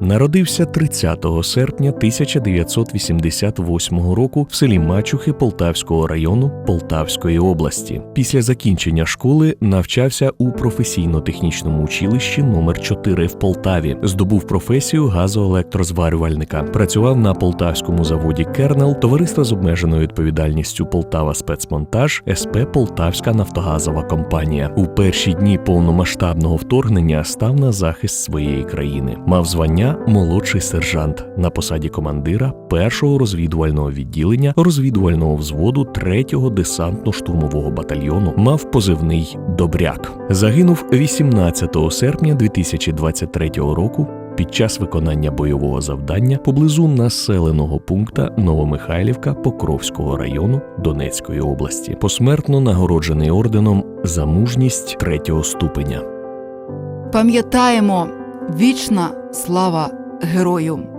народився 30 серпня 1988 року в селі Мачухи Полтавського району Полтавської області. Після закінчення школи навчався у професійно-технічному училищі номер 4 в Полтаві. Здобув професію газоелектрозварювальника. Працював на полтавському заводі Кернел, товариство з обмеженою відповідальністю Полтава спецмонтаж, СП Полтавська нафтогазова компанія. У перші дні повномасштабного вторгнення став на захист своєї країни. Мав звання молодший сержант на посаді командира першого розвідувального відділення розвідувального взводу 3-го десантно-штурмового батальйону. Мав позивний Добряк. Загинув 18 серпня 2023 року. Під час виконання бойового завдання поблизу населеного пункта Новомихайлівка Покровського району Донецької області, посмертно нагороджений орденом за мужність третього ступеня. Пам'ятаємо вічна слава герою.